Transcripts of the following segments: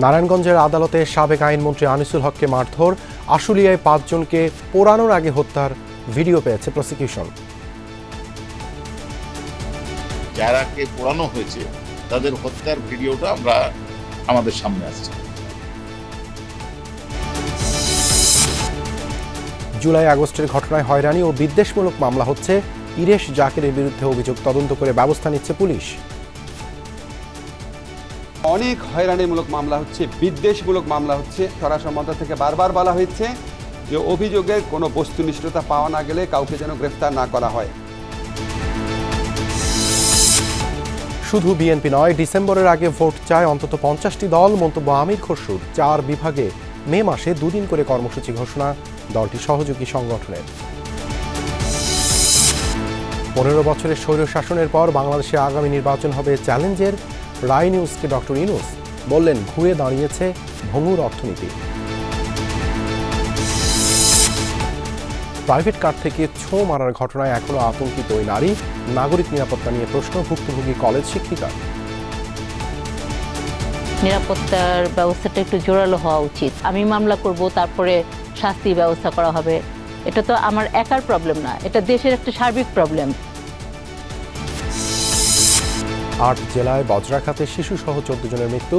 নারায়ণগঞ্জের আদালতে সাবেক আইনমন্ত্রী আনিসুল হককে মারধর আশুলিয়ায় পাঁচজনকে পোড়ানোর আগে হত্যার ভিডিও পেয়েছে প্রসিকিউশন। যারাকে পোড়ানো হয়েছে তাদের হত্যার ভিডিওটা আমরা আমাদের সামনে আসছে। জুলাই আগস্টের ঘটনায় হয়রানি ও বিদ্বেষমূলক মামলা হচ্ছে ইরেশ জাকিরের বিরুদ্ধে অভিযোগ তদন্ত করে ব্যবস্থা নিচ্ছে পুলিশ। অনেক হয়রানিমূলক মামলা হচ্ছে, বিদ্বেষমূলক মামলা হচ্ছে। সরাসরি থেকে বারবার বলা হয়েছে যে অভিযোগের কোনো বস্তুনিষ্ঠতা পাওয়া না গেলে কাউকে যেন গ্রেফতার না করা হয়। শুধু বিএনপি নয়, ডিসেম্বরের আগে ভোট চায় অন্তত পঞ্চাশটি দল, মন্তব্য আমির খসরুর চার বিভাগে মে মাসে দুদিন করে কর্মসূচি ঘোষণা, দলটি সহযোগী সংগঠনের। পনেরো বছরের স্বৈর শাসনের পর বাংলাদেশে আগামী নির্বাচন হবে চ্যালেঞ্জের রায় নিউজকে ডক্টর ইনুস বললেন, ঘুরে দাঁড়িয়েছে ভঙ্গুর অর্থনীতি। প্রাইভেট কার থেকে ছো মারার ঘটনায় এখনও আতঙ্কিত ওই নারী, নাগরিক নিরাপত্তা নিয়ে প্রশ্ন, ভুক্তভোগী কলেজ শিক্ষিকা নিরাপত্তার ব্যবস্থাটা একটু জোরালো হওয়া উচিত। আমি মামলা করব, তারপরে শাস্তি ব্যবস্থা করা হবে। এটা তো আমার একার প্রবলেম না, এটা দেশের একটা সার্বিক প্রবলেম আট জেলায় বজ্রাঘাতে শিশুসহ চোদ্দ জনের মৃত্যু।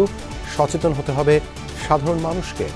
সচেতন হতে হবে সাধারণ মানুষকে।